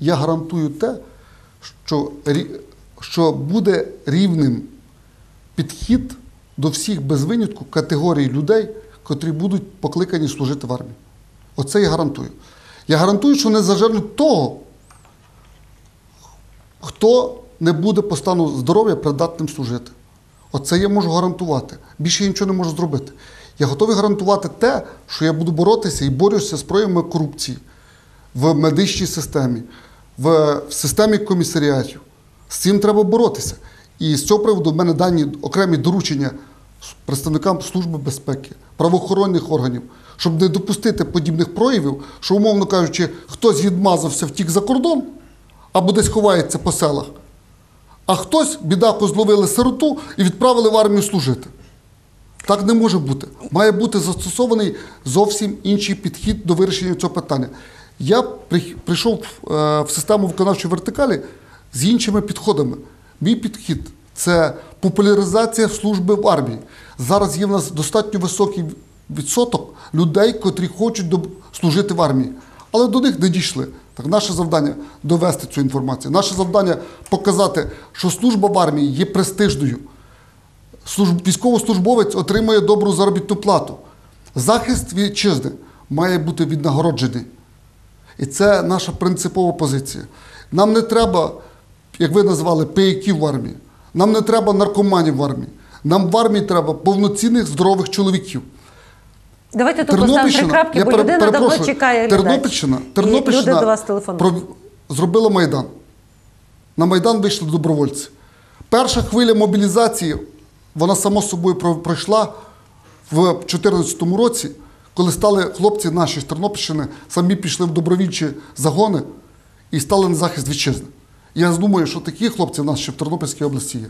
Я гарантую те, що, що буде рівним підхід до всіх без винятку категорій людей, котрі будуть покликані служити в армії. Оце я гарантую. Я гарантую, що не зажернуть того, хто не буде по стану здоров'я придатним служити. Оце я можу гарантувати. Більше я нічого не можу зробити. Я готовий гарантувати те, що я буду боротися і борюся з проявами корупції в медичній системі, в, системі комісаріатів. З цим треба боротися. І з цього приводу в мене дані окремі доручення представникам Служби безпеки, правоохоронних органів, щоб не допустити подібних проявів, що, умовно кажучи, хтось відмазався, втік за кордон або десь ховається по селах, а хтось, бідаку, зловили сироту і відправили в армію служити. Так не може бути. Має бути застосований зовсім інший підхід до вирішення цього питання. Я прийшов е, в систему виконавчої вертикалі з іншими підходами. Мій підхід це популяризація служби в армії. Зараз є в нас достатньо високий відсоток людей, котрі хочуть служити в армії, але до них не дійшли. Так наше завдання довести цю інформацію. Наше завдання показати, що служба в армії є престижною. Служб... Військовослужбовець отримує добру заробітну плату. Захист вітчизни має бути віднагороджений. І це наша принципова позиція. Нам не треба, як ви назвали, пияків в армії. Нам не треба наркоманів в армії. Нам в армії треба повноцінних здорових чоловіків. Давайте тут поставимо три крапки, бо людина давно чекає людей. Тернопільщина, Тернопільщина люди до вас телефонують. зробила Майдан. На Майдан вийшли добровольці. Перша хвиля мобілізації, вона само собою пройшла в 2014 році, коли стали хлопці наші з Тернопільщини, самі пішли в добровільчі загони і стали на захист вітчизни. Я думаю, що такі хлопці в нас ще в Тернопільській області є.